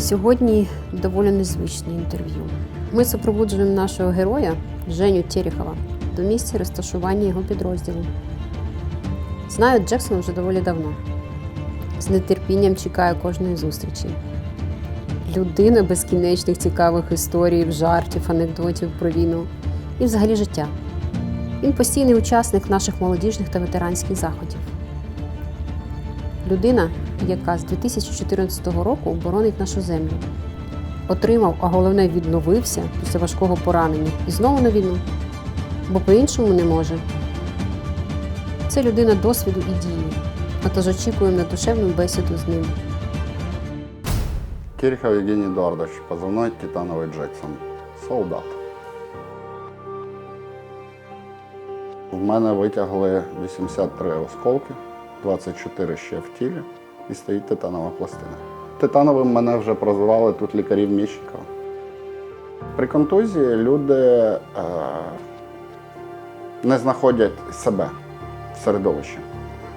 Сьогодні доволі незвичне інтерв'ю. Ми супроводжуємо нашого героя Женю Терехова до місця розташування його підрозділу. Знаю Джексона вже доволі давно. З нетерпінням чекаю кожної зустрічі. Людина безкінечних цікавих історій, жартів, анекдотів про війну і взагалі життя. Він постійний учасник наших молодіжних та ветеранських заходів. Людина, яка з 2014 року боронить нашу землю, отримав, а головне відновився після важкого поранення і знову на війну, бо по-іншому не може. Це людина досвіду і дії. Отож очікуємо на душевну бесіду з ним. Кирихов Евгений Эдуардович, позывной «Титановый Джексон». Солдат. В мене витягли 83 осколки, 24 ще в тілі і стоїть титанова пластина. Титановим мене вже прозвали тут лікарів Міщикова. При контузії люди е, не знаходять себе в середовищі.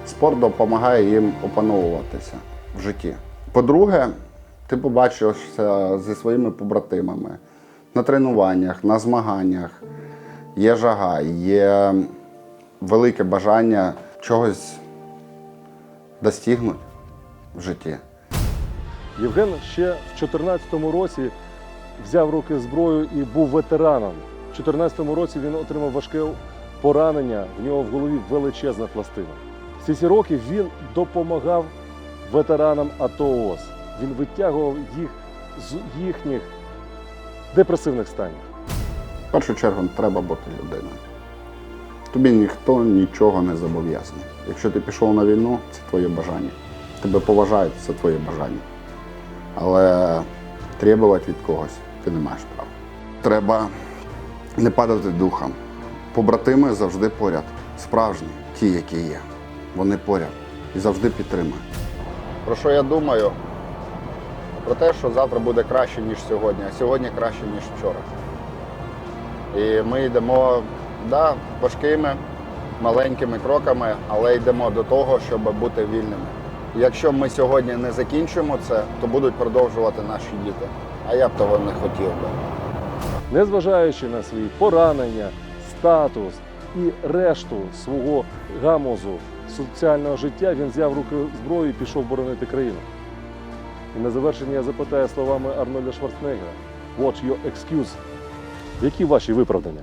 Спорт допомагає їм опановуватися в житті. По-друге, ти побачишся зі своїми побратимами на тренуваннях, на змаганнях. Є жага, є велике бажання чогось достигнути в житті. Євген ще в 2014 році взяв руки зброю і був ветераном. У 2014 році він отримав важке поранення, в нього в голові величезна пластина. Всі ці роки він допомагав ветеранам АТО ООС. Він витягував їх з їхніх депресивних станів. В першу чергу треба бути людиною. Тобі ніхто нічого не зобов'язаний. Якщо ти пішов на війну, це твоє бажання. Тебе поважають, це твоє бажання. Але требувати від когось ти не маєш права. Треба не падати духом. Побратими завжди поряд. Справжні, ті, які є. Вони поряд і завжди підтримують. Про що я думаю? Про те, що завтра буде краще, ніж сьогодні, а сьогодні краще, ніж вчора. І ми йдемо да, важкими, маленькими кроками, але йдемо до того, щоб бути вільними. Якщо ми сьогодні не закінчимо це, то будуть продовжувати наші діти. А я б того не хотів би. Незважаючи на свої поранення, статус і решту свого гамозу соціального життя, він взяв руки зброю і пішов боронити країну. І на завершення я запитаю словами Арнольда Шварценеггера. What's your excuse? Які ваші виправдання?